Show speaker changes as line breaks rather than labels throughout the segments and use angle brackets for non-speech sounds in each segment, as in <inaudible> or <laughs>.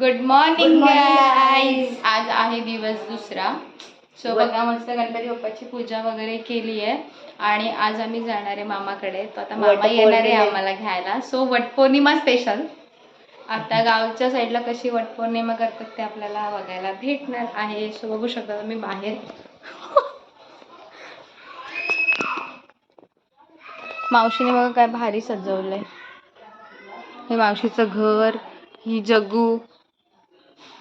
Good morning guys. आज आहे दिवस दुसरा. सो बघा मस्त गणपती बाप्पाची पूजा वगैरे केली आहे. आणि आज आम्ही जाणार आहे मामाकडे. तो आता मामा येणार आहे. आम्हाला घ्यायला. सो वटपौर्णिमा स्पेशल आता <laughs> गावच्या साईडला कशी वटपौर्णिमा करतात ते आपल्याला बघायला भेटणार आहे. सो बघू शकता तुम्ही बाहेर. <laughs> मावशीने बघा काय भारी सजवलंय. हे मावशीचं घर ही जग्गू.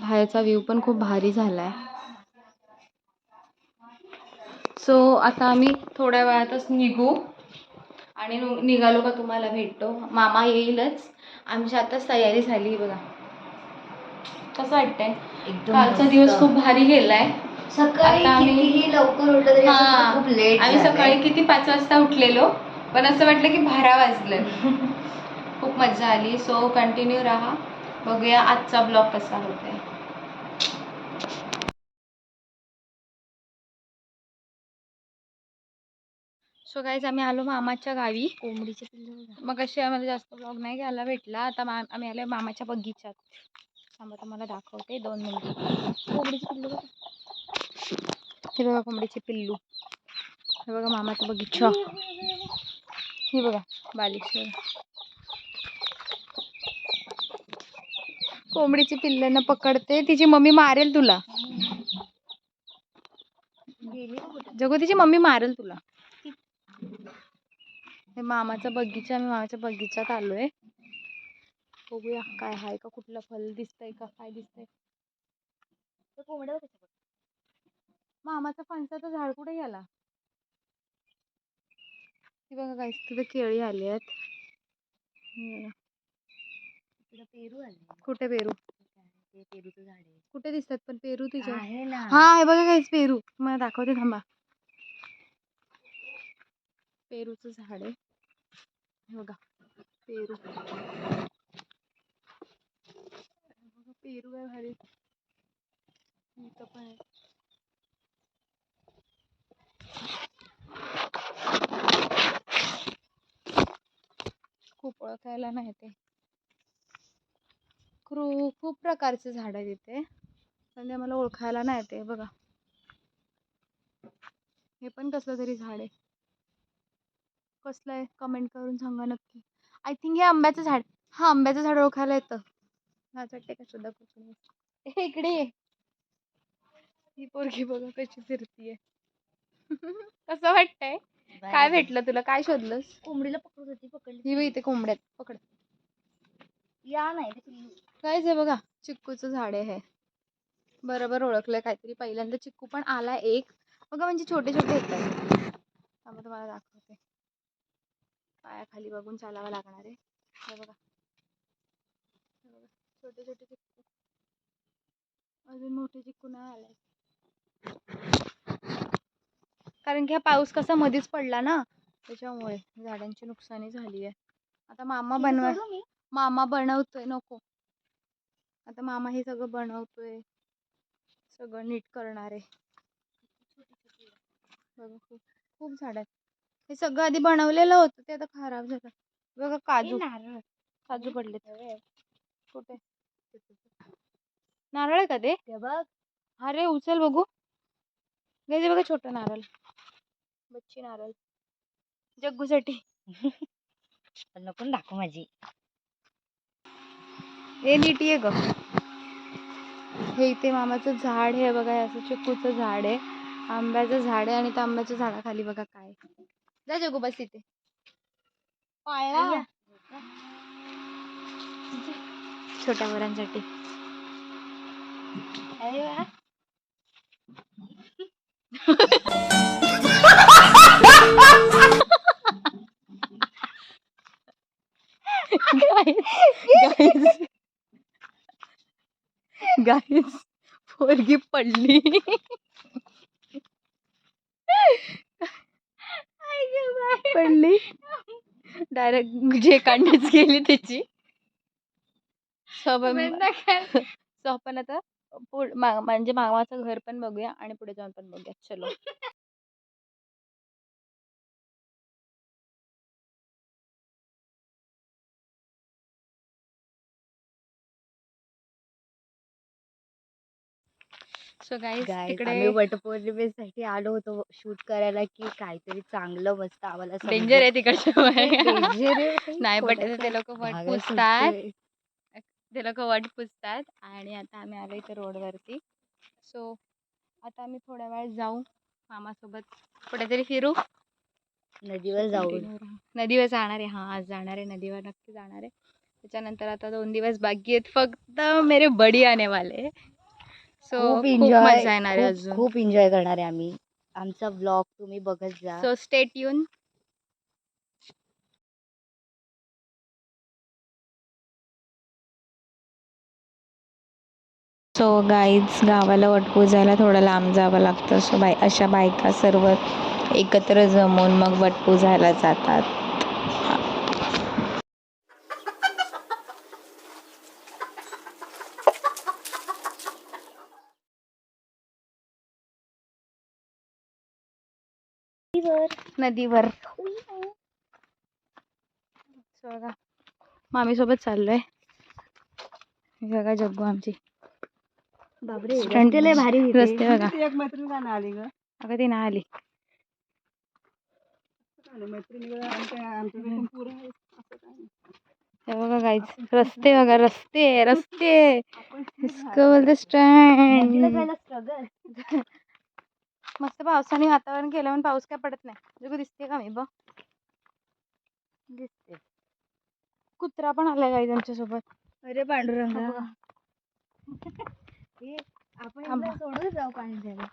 बाहेरचा व्ह्यू पण खूप भारी झालाय. सो आता आम्ही थोड्या वेळातच निघू. आणि निघालो का तुम्हाला भेटतो. मामा येईलच. आमची आताच तयारी झाली बघा. कसं वाटतंय? कालचा. दिवस खूप भारी गेलाय.
सकाळी
आम्ही-
लवकर उठलं तरी असं
हा.
खूप लेट
आम्ही सकाळी किती पाच वाजता उठलेलो. पण असं वाटलं की बारा वाजलं. <laughs> खूप मजा आली. सो कंटिन्यू राहा. बघूया आजचा ब्लॉग कसा होतोय. सो गाईज आम्ही आलो मामाच्या गावी.
कोंबडीचे पिल्लू
मग अशी आम्हाला जास्त ब्लॉग नाही घ्यायला भेटला. आता मा आम्ही आलो मामाच्या बगीच्यात. थांबा तुम्हाला दाखवते दोन मिनिट.
कोंबडीचे पिल्लू.
हे बघा कोंबडीचे पिल्लू. हे बघा मामाचा बगीचा. हे बघा बालिश कोंबडीची पिल्लांना पकडते. तिची मम्मी मारेल तुला. जगो तिची मम्मी मारेल तुला. हे मामाचा बगीचा मी मामाच्या बगीचात आलोय. बघूया काय आहे का कुठलं फल दिसतंय का काय दिसतंय.
कोंबड्या
मामाचा फणसाचं झाड कुठे गेला? ती बघा काय तिथे केळी आली आहेत.
पेरू आले
कुठे पेरू?
ते पेरूचं झाड आहे.
कुठे दिसतात पण पेरू तिच्या
आहे ना.
हा हे बघा काहीच पेरू. मला दाखवते थांबा. पेरूचं झाड आहे. हे बघा पेरू. बघा, पेरू आहे भारी इथं पण आहे. खूप ओळखायला नाही ते क्रू खूप प्रकारचे झाड आहे तिथे पण ते मला ओळखायला नाही ते बघा. हे पण कसलं तरी झाड आहे. कसलं आहे? कमेंट करून सांगा नक्की. आय थिंक हे आंब्याचं झाड हा आंब्याचं झाड ओळखायला येतं. लाज वाटते का सुद्धा इकडे ये. ही पोरगी बघा कशी फिरतीये. <laughs> कसं वाटतंय? काय भेटलं तुला? काय शोधलंस?
कोंबडीला पकडत होती पकडली
ही इथे कोंबड्यात पकड.
या नाही
कायच आहे बघा चिक्कूचं झाड आहे. बरोबर ओळखलंय काहीतरी. पहिल्यांदा चिक्कू पण आला एक. बघा म्हणजे छोटे छोटे येतात त्यामुळे तुम्हाला दाखवते. पायाखाली बघून चालावं लागणार आहे. हे बघा. बघा. छोटे छोटे चिक्कू. अजून मोठे चिक्कू नाही आलाय कारण की हा पाऊस कसा मध्येच पडला ना. त्याच्यामुळे झाडांची नुकसानी झाली आहे. आता मामा बनवा? मामा बनवतोय नको. आता मामा हे सगळं बनवतोय. सगळं नीट करणार. आहे बघा खूप खूप झाड आहेत. हे सगळं आधी बनवलेलं होतं ते आता खराब झालं. बघा काजू.
नारळ.
काजू पडले कुठे? नारळ आहे का ते?
बघ.
अरे उचल बघू. घ्यायचे बघा छोटं नारळ. बच्ची नारळ. जग्गूसाठी. <laughs>
नको दाखव माझी.
हे नीट ये ग हे इथे मामाचं झाड आहे बघा हे असं चिकूचं झाड आहे आंब्याचं झाड आहे आणि त्या आंब्याच्या झाडाखाली बघा काय. जा जगू बस इथे. छोट्या वरांसाठी
अरे वा. <laughs> <laughs>
गाईस पोरगी पडली. पडली. डायरेक्ट जे कांडीच गेली त्याची. So आपण आता म्हणजे मामाचं घर पण बघूया आणि पुढे जाऊन पण बघूया. चलो. सो गाईज
Guys,
तिकडे
आम्ही वटपौर्णिमेसाठी आलो होतो शूट करायला की काहीतरी चांगलं मस्त आम्हाला
डेंजर आहे तिकडच्या बाहेर. <laughs>
डेंजर <laughs>
नाही बट ते लोक वट पुसतात. ते लोक वट पुसतात आणि आता आम्ही आलो इथे रोडवरती. सो आता आम्ही थोड्या वेळात जाऊ. मामासोबत कुठेतरी फिरू.
नदीवर जाऊन.
Continue राहा. नदीवर जाणार आहे. हा आज जाणार आहे. नदीवर नक्की जाणार आहे. त्याच्यानंतर आता दोन दिवस बाकी आहेत. फक्त मेरे बडी आने वाले सो
खूप एन्जॉय
मजा येणार आहे अजून.
खूप एन्जॉय करणार आहे आम्ही. आमचा ब्लॉग तुम्ही बघत जा.
सो स्टेट येऊन सो गाईज गावाला वटपूजायला थोडं लांब जावं लागतं. सो बाय अशा बायका सर्व एकत्र जमून मग वटपूजायला जातात. नदीवर. बघा. मामी सोबत चाललोय बघा जग्गू आमची.
रस्ते लय भारी.
रस्ते बघा.
एक मैत्रीण गाणं आली ग?
अगं ती नाही आली. हे बघा गाईज रस्ते बघा रस्ते रस्ते. इसको बोलते स्टँड. मस्त पावसाने वातावरण केलं पण पाऊस काय पडत नाही. जगू दिसते का मी? बघ.
दिसते.
कुत्रा पण आलाय गाई त्यांच्यासोबत
अरे पांडुरंग.
हा
आपण सोडून जाऊ पाणी द्यायला.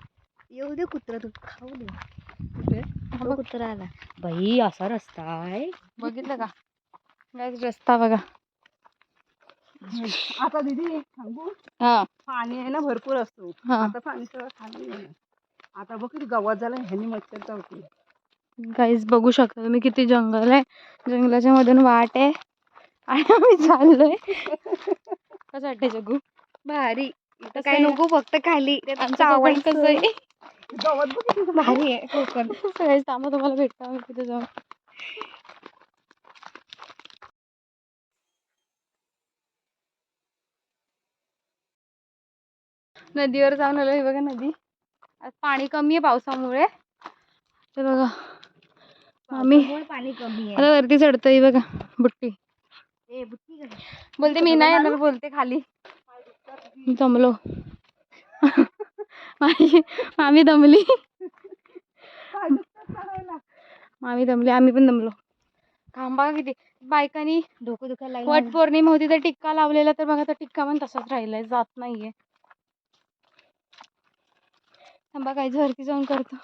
येऊ दे कुत्रा तू खाऊ दे.
हा.
कुत्रा आला. बाई असा रस्ता आहे.
बघितलं का? गाईज रस्ता बघा.
आता दीदी सांगू
हा.
पाणी आहे ना भरपूर असतो.
हा.
आता पाणी सगळं खाली. आता बघ किती गवत झालं ह्यानी मच्छर चावते
गाईज बघू शकता तुम्ही किती जंगल आहे. जंगलाच्या मधून वाट आहे. आणि आम्ही चाललोय. कसं वाटतंय जगू?
भारी. इथं काय? नको फक्त खाली.
आमचं कोकण कसं आहे?
गवत बघ किती झालं.
भारी आहे कोकण.
सगळेच थांबा तुम्हाला भेटतो आम्ही तिथे जाऊन. नदीवर जाऊन आलो हे बघा नदी. आज पाणी कमी आहे पावसामुळे. ते बघा आम्ही
पाणी कमी आहे.
आता वरती चढतोय बघा बुट्टी? बोलते मी नाही येणार बोलते खाली. जमलो <laughs> माझी मामी दमली? मामी दमली आम्ही पण दमलो. काम बघा किती. बायकांनी
डोकं दुखायला
वट पौर्णिमा होती तर टिक्का लावलेला तर बघा तर टिक्का पण तसाच राहिलाय जात नाहीये. थांबा काय झरती जाऊन करतो.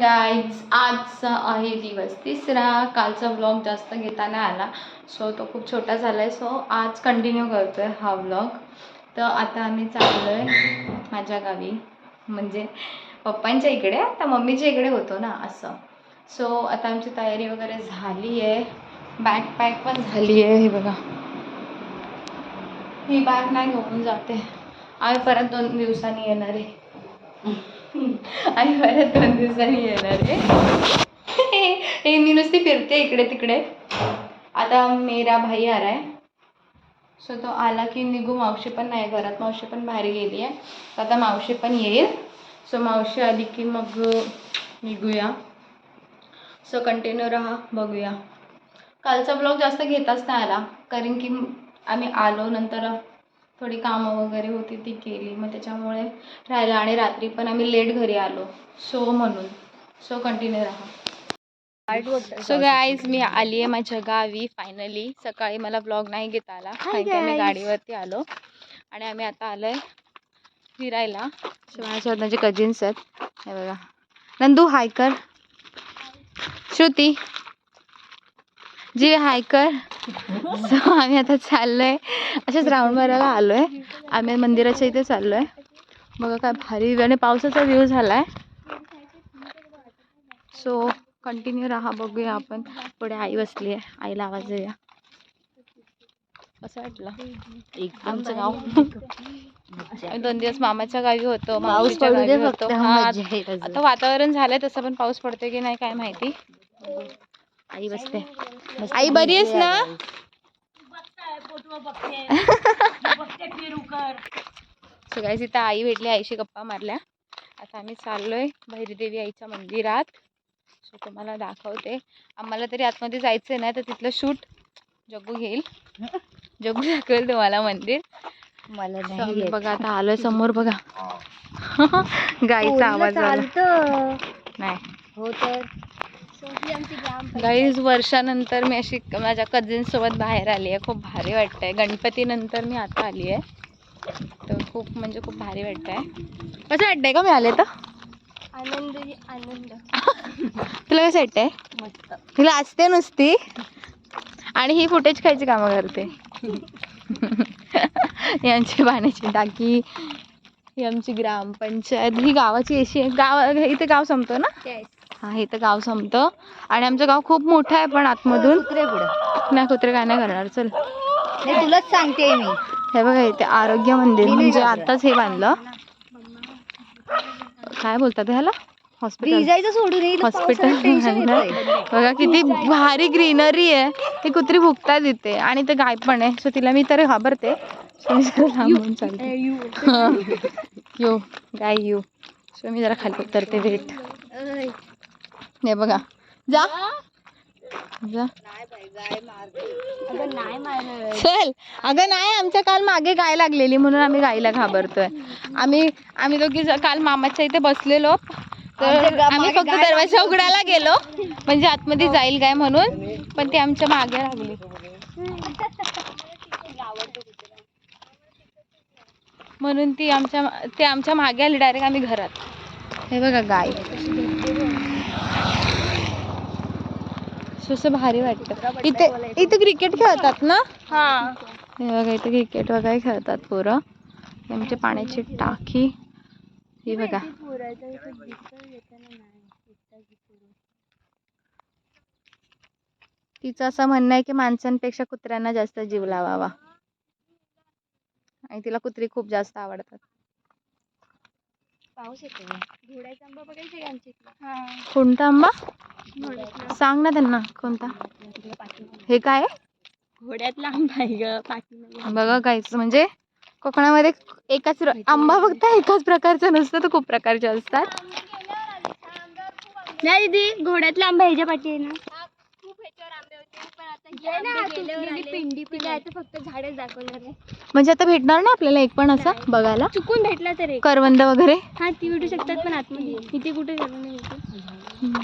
गाईज आजचा आहे दिवस. तिसरा. कालचा ब्लॉग जास्त घेताना आला. सो तो खूप छोटा झाला आहे सो आज कंटिन्यू करतो आहे हा ब्लॉग तर आता आम्ही चाललो आहे माझ्या गावी. म्हणजे पप्पांच्या इकडे. आता मम्मीच्या इकडे होतो ना असं. सो आता आमची तयारी वगैरे झाली आहे बॅग पॅक पण झाली आहे हे बघा. ही बॅग नाही घेऊन जाते. आम्ही परत दोन दिवसांनी येणार आहे. आम्ही परत दोन दिवसांनी येणार आहे. हे मी नुसती फिरते इकडे तिकडे. आता मेरा भाई आला आहे सो तो आला की निघू. मावशी पण नाही घरात. मावशी पण बाहेर गेली आहे. तर आता मावशी पण येईल. सो मावशी आली की मग निघूया. सो कंटिन्यू राहा. बघूया. कालचा ब्लॉग जास्त घेताच नाही आला. कारण की आम्ही आलो नंतर थोडी कामं वगैरे होती ती केली. मग त्याच्यामुळे राहिलं आणि रात्री पण आम्ही लेट घरी आलो. सो म्हणून. सो कंटिन्यू राहा. सो गाईज मी आली आहे माझ्या गावी फायनली सकाळी मला ब्लॉग नाही घेता आला.
Guys.
गाडीवरती आलो. आणि आम्ही आता आलो आहे फिरायला माझ्यासोबत माझे कझिन्स आहेत. हे बघा. नंदू हाय कर. श्रुती. जी हाय कर सो आम्ही आता चाललोय. असेच राऊंड मारायला आलोय. आम्ही मंदिराच्या इथे चाललोय. बघा काय भारी आणि पावसाचा व्ह्यू झालाय. सो कंटिन्यू राहा बघूया आपण. पुढे आई बसली आहे. आईला आवाज देऊया. कसं वाटलं. आमचं गाव. आम्ही दोन दिवस मामाच्या गावी होतो. मावशीच्या गावी होतो. हा. आता वातावरण झालंय तसं पण पाऊस पडतोय की नाही काय माहिती. आई बसते. आई बरी आहेस ना?
मजा आहे.
सो गाईज इथं आई भेटली आईशी गप्पा मारल्या. आता आम्ही चाललोय भैरीदेवी आईच्या मंदिरात. सो तुम्हाला दाखवते. आम्हाला तरी आतमध्ये जायचं नाही तर तिथलं शूट जग्गू घेईल. जग्गू दाखवेल तुम्हाला मंदिर.
मला नाही.
बघा आता आलोय समोर बघा. <laughs> गाईचा आवाज नाही.
हो तर.
गाईज वर्षानंतर मी अशी माझ्या कझिन सोबत बाहेर आली आहे. खूप भारी वाटतंय. गणपतीनंतर मी आता आली आहे. तर खूप म्हणजे खूप भारी वाटतंय. कसं वाटतंय का मी आले तर?
आनंद आनंद. <laughs>
तुला कसं वाटतंय? तिला असते नुसती? आणि ही फुटेज खायची कामं करते. <laughs> आमची पाण्याची टाकी ही आमची ग्रामपंचायत ही गावाची अशी आहे. गाव इथे गाव संपतो ना? हा इथं गाव संपतं. आणि आमचं गाव खूप मोठं आहे पण आतमधून
कुत्रे पुढं
नाही कुत्रे काय नाही करणार. चल.
नाही तुलाच सांगते मी.
हे बघा इथे आरोग्य मंदिर म्हणजे. आताच हे बांधलं. काय बोलतात ह्याला? हॉस्पिटल
सोडून
हॉस्पिटल बघा किती भारी ग्रीनरी आहे. ती कुत्री भुकतात इथे. आणि ते गाय पण आहे. सो तिला मी तर घाबरते. लांबून चालते. यो गाय यू सो मी जरा खाली उतरते वेट हे बघा. जा. चल. अगं नाही आमच्या काल मागे गाय लागलेली म्हणून आम्ही गायला घाबरतोय. आम्ही आम्ही दोघी काल मामाच्या इथे बसलेलो. तर आम्ही फक्त दरवाजा उघडायला गेलो. म्हणजे आतमध्ये जाईल गाय म्हणून. पण ते आमच्या मागे लागली. म्हणून ती आमच्या ते आमच्या मागे आली. डायरेक्ट आम्ही घरात. हे बघा गाय. असं भारी वाटतं. इथे इथे क्रिकेट खेळतात ना?
हा.
बघा इथे क्रिकेट वगैरे खेळतात पोरं. आमची पाण्याची टाकी. ही बघा. तिचं असं म्हणणं आहे की माणसांपेक्षा कुत्र्यांना जास्त जीव लावावा. आणि तिला कुत्री खूप जास्त आवडतात.
पाऊस येतो आंबा बघायचा
कोणता आंबा? सांग ना त्यांना कोणता हे काय आहे?
घोड्यातला आंबा आहे ग पाठी
बघा काहीच म्हणजे कोकणामध्ये एकाच आंबा फक्त एकाच प्रकारचा नसतो तर खूप प्रकारचे असतात
नाही दीदी घोड्यातला आंबा ह्याच्या पाठी आहे ना पिंडी फक्त झाडच दाखवणार आहे.
म्हणजे आता भेटणार ना आपल्याला एक पण असा बघायला?
चुकून भेटला तर एक.
करवंद वगैरे?
हा ती भेटू शकतात पण आतमध्ये. इथे कुठे झालं नाही इथे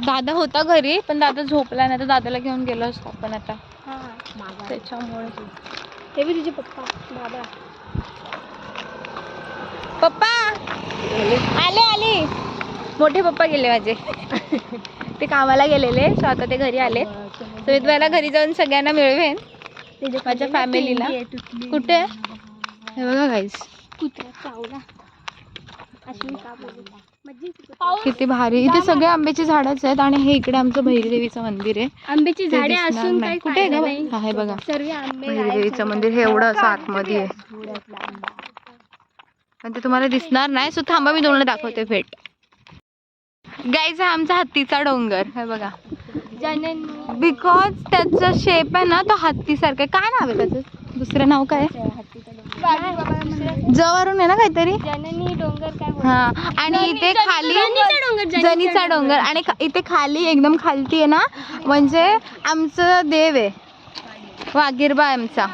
दादा होता घरी पण दादा झोपला नाही तर दादाला घेऊन गेलो असतो आपण आता.
हा
त्याच्यामुळे.
ते बी तुझे पप्पा बाबा.
पप्पा! आले आले. मोठे पप्पा गेले माझे. <laughs> ते कामाला गेलेले सो आता ते घरी आले तर मी तुम्हाला घरी जाऊन सगळ्यांना मिळवेन. माझ्या फॅमिलीला कुठे? हे बघा गाईस
का
किती भारी. इथे सगळे आंब्याची झाडच आहेत आणि हे इकडे आमचं भैरीदेवीचं मंदिर आहे.
आंब्याची झाडे असून
कुठे आहे हा, हे बघा. भैरीदेवीचं मंदिर हे एवढं असं आतमध्ये आहे. पण ते तुम्हाला दिसणार नाही. सो थांबा मी तुम्हाला दाखवते भेट. गाईचा आमचा हत्तीचा डोंगर. हे बघा. बिकॉज त्याचा शेप आहे ना तो हत्तीसारखा. काय नाव आहे त्याचं? दुसरं नाव काय? जवळून आहे ना काहीतरी? हा आणि इथे खाली
जनीचा डोंगर, जनीचा
जनीचा डोंगर. आणि इथे खाली एकदम खालती आहे ना म्हणजे आमचं देव आहे. वागीरबा आमचा.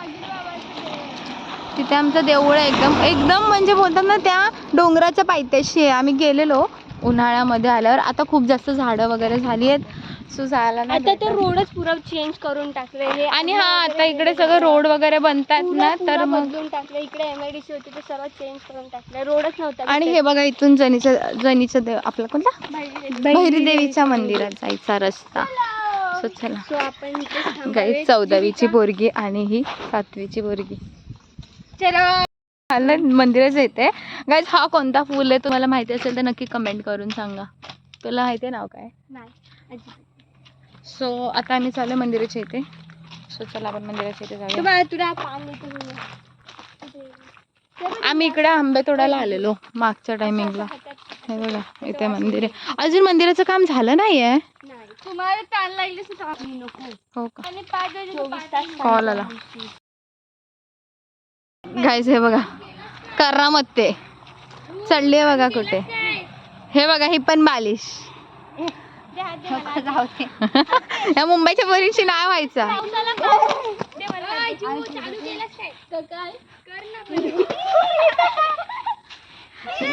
तिथे आमचं देऊळ आहे एकदम. एकदम म्हणजे बोलतात ना त्या डोंगराच्या पायथ्याशी आहे. आम्ही गेलेलो उन्हाळ्यामध्ये आल्यावर. आता खूप जास्त झाडं वगैरे झाली आहेत. सो
आता तर. रोडच पुरा चेंज करून टाकले हे
आणि हा आता इकडे सगळं रोड वगैरे बनतात ना तर मग
बदलून टाकलं इकडे एमआयडीसी होती ते सर्व चेंज करून टाकलं रोडच नव्हता
आणि हे बघा इथून जनीचं जनीचं देव आपला कोणता? भैरी देवीच्या मंदिरात जायचा रस्ता. सो चला.
सो आपण इथे थांबावे.
गाई चौदावीची पोरगी आणि ही सातवीची पोरगी. चलो. आलं मंदिराचं येते. गाईज हा कोणता फुल आहे? तुम्हाला माहिती असेल तर नक्की कमेंट करून सांगा. तुला माहिती आहे नाव काय?
नाही अजिबात.
सो आता आम्ही चालू मंदिराच्या इथे. सो चला आपण मंदिराच्या इथे
तो
जाऊया
तुला.
आम्ही इकडे आंबे तोडायला आलेलो मागच्या टायमिंगला हे बघा इथे मंदिर आहे. अजून मंदिराचं काम झालं नाही. आहे हो का? कॉल आला. गाईज हे बघा. करामत ते चढली आहे बघा कुठे. हे बघा ही पण बालिश.
जाऊ दे. <laughs>
या मुंबईच्या पोरींची नाव व्हायचा.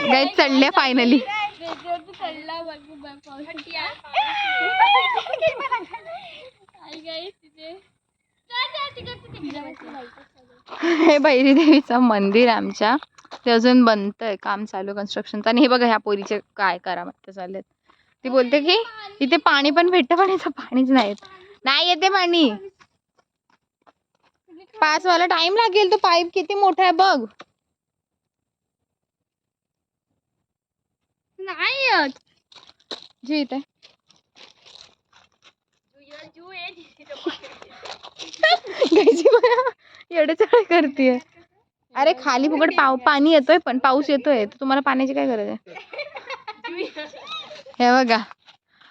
गाई चढले फायनली हे भैरी देवीचं मंदिर आहे आमच्या. ते अजून बनतंय काम चालू कन्स्ट्रक्शनचं आणि हे बघा ह्या पोरीचे काय करा चाललेत. ती बोलते की इथे पाणी पण भेटतं पण इथं पाणीच नाही येत. नाही येते पाणी. पाच वाला टाइम लागेल तो पाईप किती मोठा आहे बघ.
नाही
जी इथे. करते अरे खाली फुकट पाव पाणी येतोय पण पाऊस येतोय तर तुम्हाला पाण्याची काय गरज आहे? <laughs> हे बघा.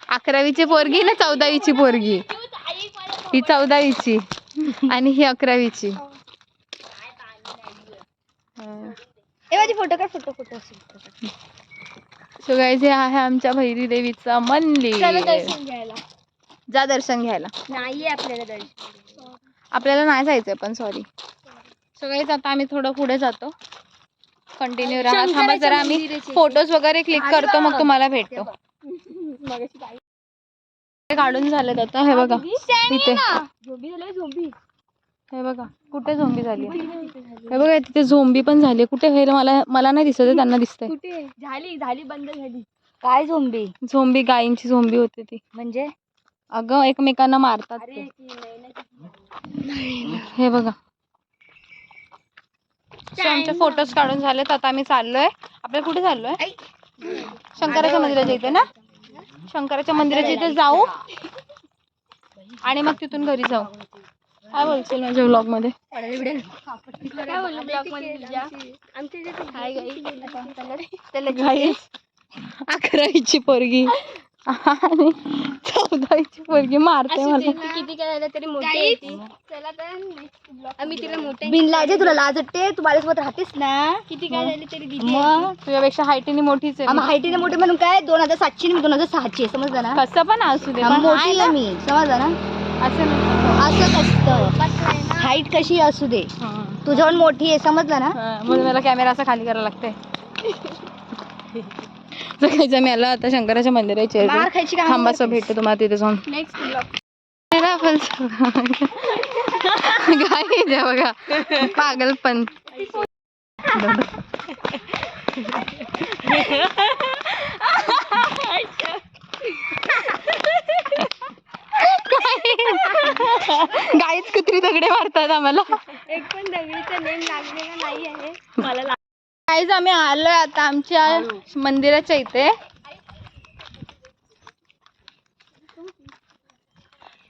अकरावीची पोरगी ना चौदावीची पोरगी? ही चौदावीची. आणि ही अकरावीची.
फोटो काढ फोटो फोटो
सो गाईज हे आहे आमच्या भैरी देवीचं मंदिर.
घ्यायला.
जा दर्शन घ्यायला.
नाहीये आपल्याला दर्शन.
आपल्याला नाही जायचंय पण सॉरी सो गाईज आता आम्ही थोडं पुढे जातो. कंटिन्यू राहा. थांबा जरा आम्ही. फोटोज वगैरे क्लिक करतो मग तुम्हाला भेटतो. काढून झालेत आता हे बघा. इथे.
झोंबी झालं झोंबी.
हे बघा कुठे झोंबी झाली? हे बघा तिथे झोंबी पण झाली. कुठे? हे मला मला नाही दिसत आहे, त्यांना दिसतंय.
कुठे? झाली झाली बंद झाली. काय झोंबी?
झोंबी गायींची झोंबी होती ती.
म्हणजे?
अगं एकमेकांना मारतात ते. हे बघा. आमचे फोटोज काढून झालेत आता आम्ही चाललोय. आपल्याला कुठे चाललोय? शंकराच्या मंदिराच्या इथे ना? शंकराच्या मंदिराच्या इथे जाऊ. आणि मग तिथून घरी जाऊ. काय बोलशील माझ्या ब्लॉगमध्ये? अकरावीची पोरगी. आणि चौदावीची पोरगी मारते मला.
किती काय झालं तरी मोठी. आम्ही तिला मोठे बिनलाजे तुला लाज वाटते तू माझ्यासोबत राहतेस ना? किती काय झाले तरी दिदी मग
तुझ्यापेक्षा हायटीने मोठीच आहे.
आम्ही हाईटीने मोठे म्हणून काय? दोन हजार सातशे मी दोन हजार सहाशे समजलं ना?
कसं पण असू दे पण
मोठी
आहे
मी समजलं ना?
असं.
असंच असतं हाईट कशी असू दे?
हं.
तुझ्याहून मोठी आहे समजलं ना?
म्हणून मला कॅमेरा असा खाली करायला लागते <laughs> सकाळचं मी आला आता शंकराच्या मंदिराची थांबाचं भेटतो तुम्हाला तिथे जाऊन. <laughs> गाई द्या बघा. पागल पण. गाईच कुत्री दगडे मारतात आम्हाला.
एक पण दगडीचा नेम लागलेला नाही आहे मला
गाईज आम्ही आलोय आता आमच्या मंदिराच्या इथे.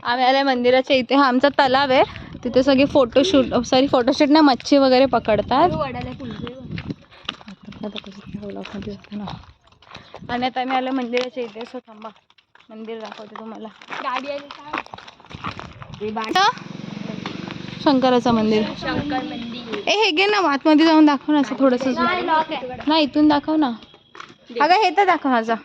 आम्ही आलोय मंदिराच्या इथे. हा आमचा तलाव आहे. तिथे सगळे फोटोशूट सॉरी फोटोशूट नाही मच्छी वगैरे पकडतात.
फुलतोय
आणि आता आम्ही आलो मंदिराच्या इथे. सो थांबा. मंदिर दाखवते तुम्हाला.
गाडी आली
शंकराचं मंदिर.
शंकर
ए हे घे ना आतमध्ये जाऊन दाखव ना असं थोडस. ना इथून दाखव ना. अगं हे तर दाखव माझा.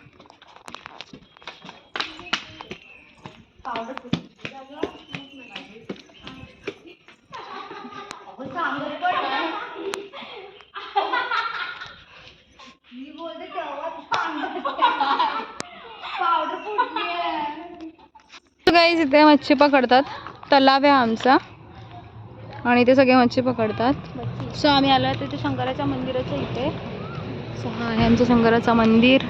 इथे मच्छी पकडतात. तलाव आहे आमचा. आणि इथे सगळे मच्छी पकडतात. सो आम्ही आलो तिथे शंकराच्या मंदिराच्या इथे. सो हा आमचं शंकराचं मंदिर.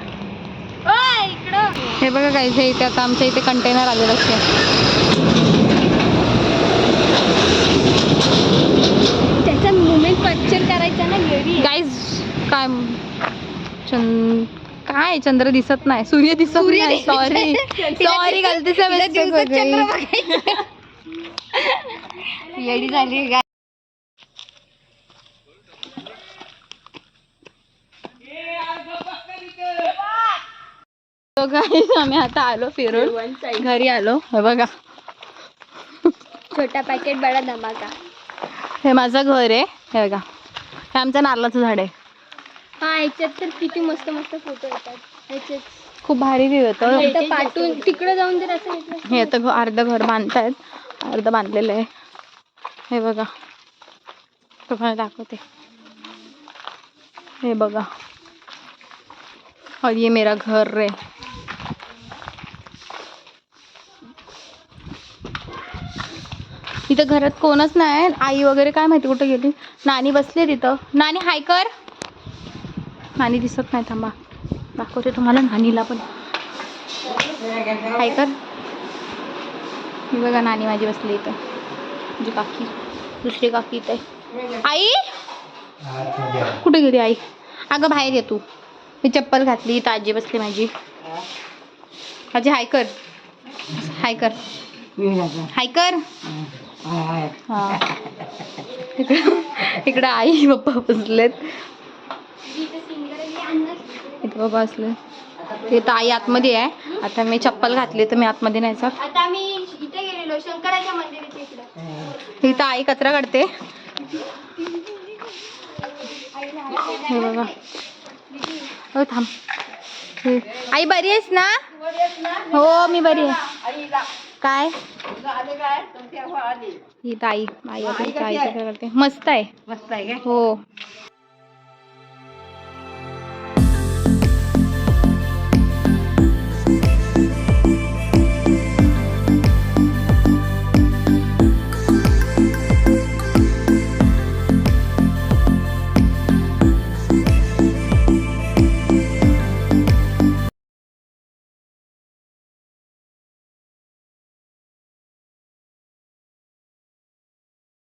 हे बघा गाईज हे इथे आता आमच्या इथे कंटेनर आलेलं आहे
त्याचा मुमेंट कॅप्चर करायचा ना
गाईज काय चंद काय? चंद्र दिसत नाही. सूर्य दिसत नाही. सॉरी. सॉरी गलतीचा हो.
येडी झाली
guys, आम्ही आता आलो फिरून. घरी आलो. हे बघा.
छोटा पॅकेट बडा धमाका.
हे माझं घर आहे. हे बघा. हे आमचं नारळाचं झाड आहे.
हा याच्यात तर किती मस्त मस्त फोटो येतात. याच्यात.
खूप भारी व्ह्यू येतो.
पाठवून तिकडे जाऊन जर असं
हे आता घ- अर्ध घर बांधतायत. अर्ध बांधलेलं आहे. हे बघा. तुम्हाला दाखवते. हे बघा. और ये मेरा घर रे. इथं घरात कोणच नाही. आई वगैरे काय माहिती कुठे गेली? नानी बसली तिथं. नानी हाय कर. नानी दिसत नाही थांबा. दाखवते तुम्हाला नानीला पण. हाय कर. ही बघा नानी माझी बसली इथं. म्हणजे काकी. दुसरी काकी इथे आई? कुठे गेली आई? अगं बाहेर ये तू. मी चप्पल घातली इथं आजी बसली माझी. आजी हाय कर. हाय कर. हाय कर. इकडं इकडं आई पप्पा बसलेत. इथे बाबा असले ते तर आई आतमध्ये आहे. आता मी चप्पल घातली तर मी आतमध्ये नाही जात.
आता इथे
आई कचरा काढते. हे बघा. हो थांब. आई बरी आहेस ना? हो मी बरी आहे. काय? ही ताई आई काढते. मस्त आहे.
मस्त आहे
हो.